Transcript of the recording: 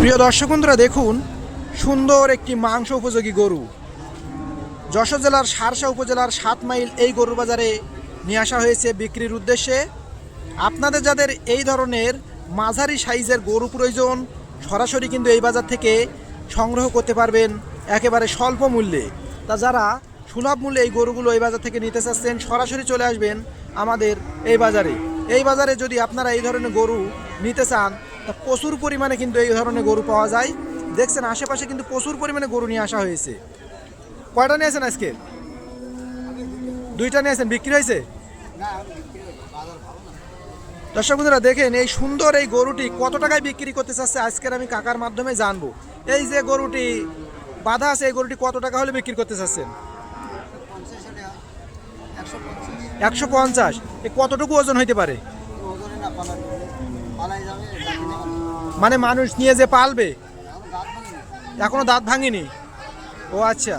প্রিয় দর্শক বন্ধুরা, দেখুন, সুন্দর একটি মাংস উপযোগী গরু। যশোর জেলার সারসা উপজেলার সাত মাইল এই গরুর বাজারে নিয়ে আসা হয়েছে বিক্রির উদ্দেশ্যে। আপনাদের যাদের এই ধরনের মাঝারি সাইজের গরু প্রয়োজন, সরাসরি কিন্তু এই বাজার থেকে সংগ্রহ করতে পারবেন একেবারে স্বল্প মূল্যে। তা যারা সুলভ মূল্যে এই গরুগুলো এই বাজার থেকে নিতে চাচ্ছেন, সরাসরি চলে আসবেন আমাদের এই বাজারে। এই বাজারে যদি আপনারা এই ধরনের গরু নিতে চান প্রচুর পরিমাণে কিন্তু এই ধরনের গরু পাওয়া যায়। দেখছেন, আশেপাশে কিন্তু প্রচুর পরিমাণে গরু নিয়ে আসা হয়েছে। কয়টা নিয়েছেন আজকে? দুইটা নিয়েছেন, বিক্রি হয়েছে? দর্শক বন্ধুরা, দেখেন, এই সুন্দর এই গরুটি কত টাকায় বিক্রি করতে চাচ্ছে আজকের আমি কাকার মাধ্যমে জানব। এই যে গরুটি বাধা আছে, এই গরুটি কত টাকা হলে বিক্রি করতে চাচ্ছেন? একশো পঞ্চাশ। এ কতটুকু ওজন হইতে পারে? মানে মানুষ নিয়ে যে পালবে? এখনও দাঁত ভাঙিনি? ও আচ্ছা।